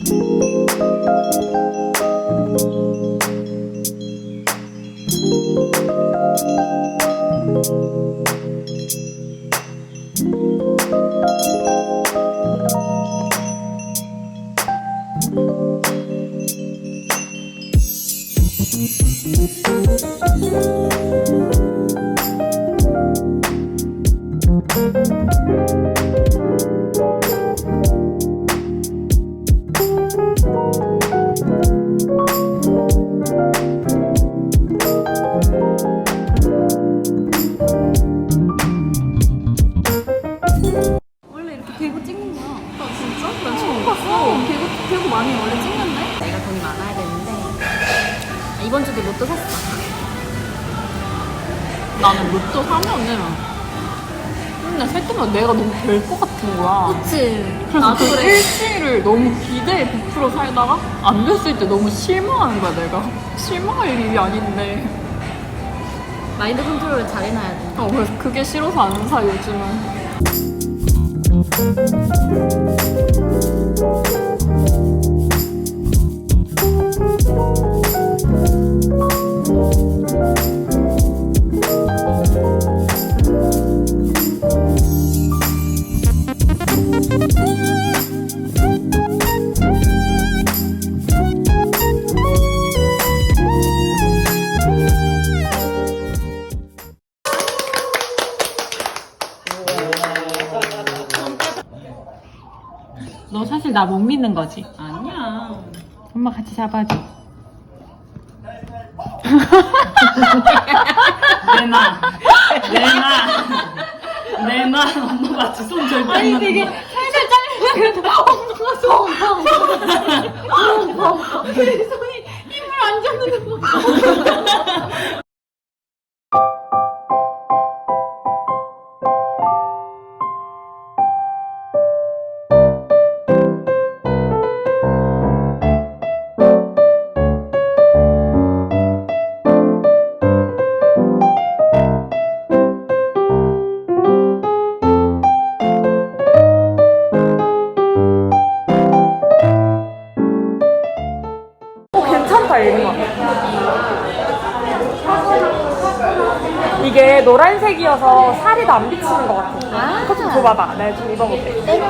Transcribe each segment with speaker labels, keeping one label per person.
Speaker 1: 원래 맨날 살 때마다 내가 너무 될 것 같은 거야.
Speaker 2: 그치?
Speaker 1: 그래서
Speaker 2: 나도
Speaker 1: 그
Speaker 2: 그래.
Speaker 1: 일치를 너무 기대에 100% 살다가 안 됐을 때 너무 실망하는 거야 내가. 실망할 일이 아닌데.
Speaker 2: 마인드 컨트롤을 잘 해놔야 돼.
Speaker 1: 어, 그래서 그게 싫어서 안 사 요즘은.
Speaker 3: 나 못 믿는 거지?
Speaker 2: 아니야.
Speaker 3: 엄마 같이 잡아줘.
Speaker 4: 내놔 내놔 내놔 엄마 맞지 손 절대 안 놔. 되게
Speaker 5: 괜찮다 노란색이어서 살이 안 비치는 것 같아 그거 좀 줘봐봐. 내가 좀 입어볼게.
Speaker 2: 이러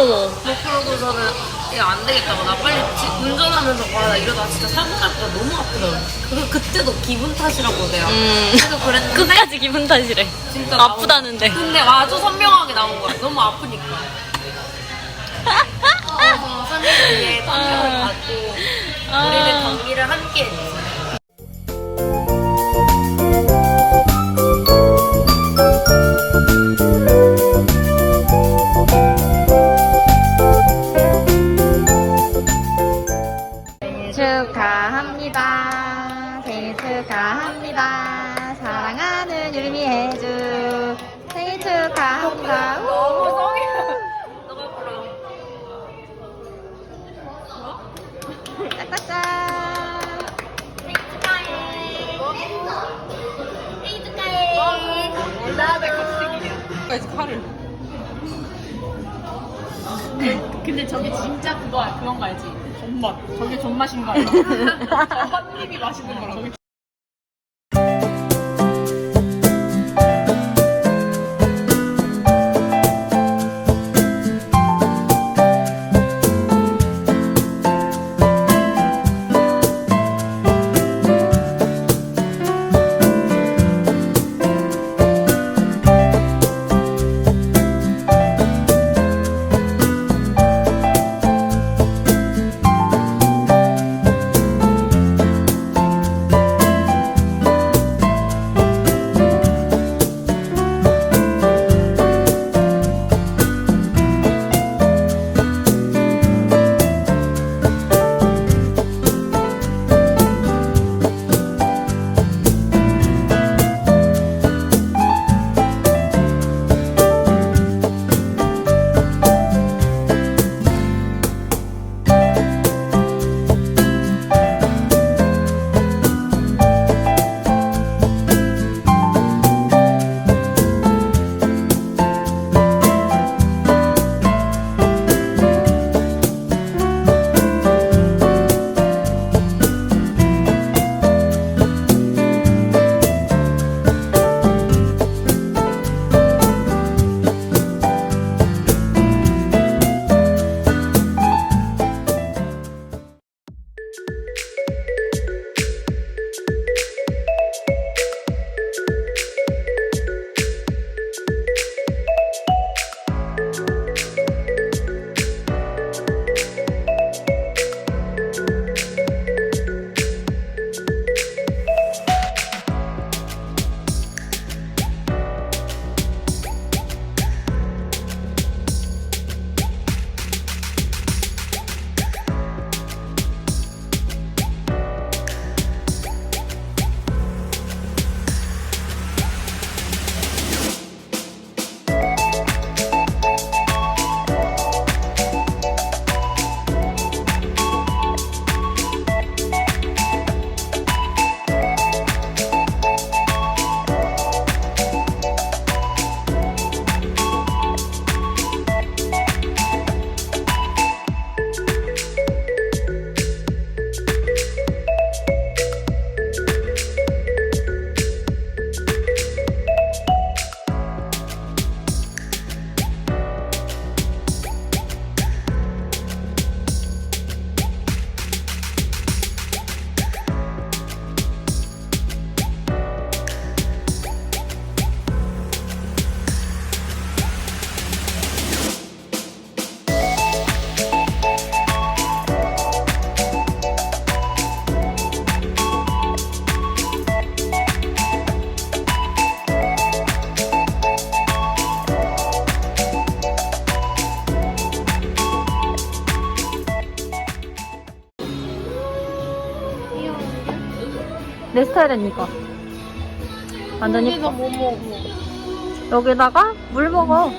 Speaker 2: 어머머. 뭐 그러고서는 이거 안 되겠다고 나 빨리 지- 운전하면서 와나 이러다 진짜 사고 날 거야 너무 아프더라고. 그래서 그때도 기분 탓이라고 내가. 그래서 그랬는데
Speaker 6: 끝까지 기분 탓이래.
Speaker 2: 진짜
Speaker 6: 아프다는데.
Speaker 2: 나오고. 근데 아주 선명하게 나온 거야. 너무 아프니까. 그래서 3일 뒤에 당뇨를 받고 우리는 격리를 함께 했지.
Speaker 7: 귀여운가? 너무 성이. 너가 불러.
Speaker 1: 칼을. 근데 저게 진짜 그거 알- 그런 거 알지? 존맛. 저게 존맛인 거 알지? 저한 입이 맛있는 거라고.
Speaker 8: 내 스타일은 이거. 완전 이뻐. 여기다가 물 먹어.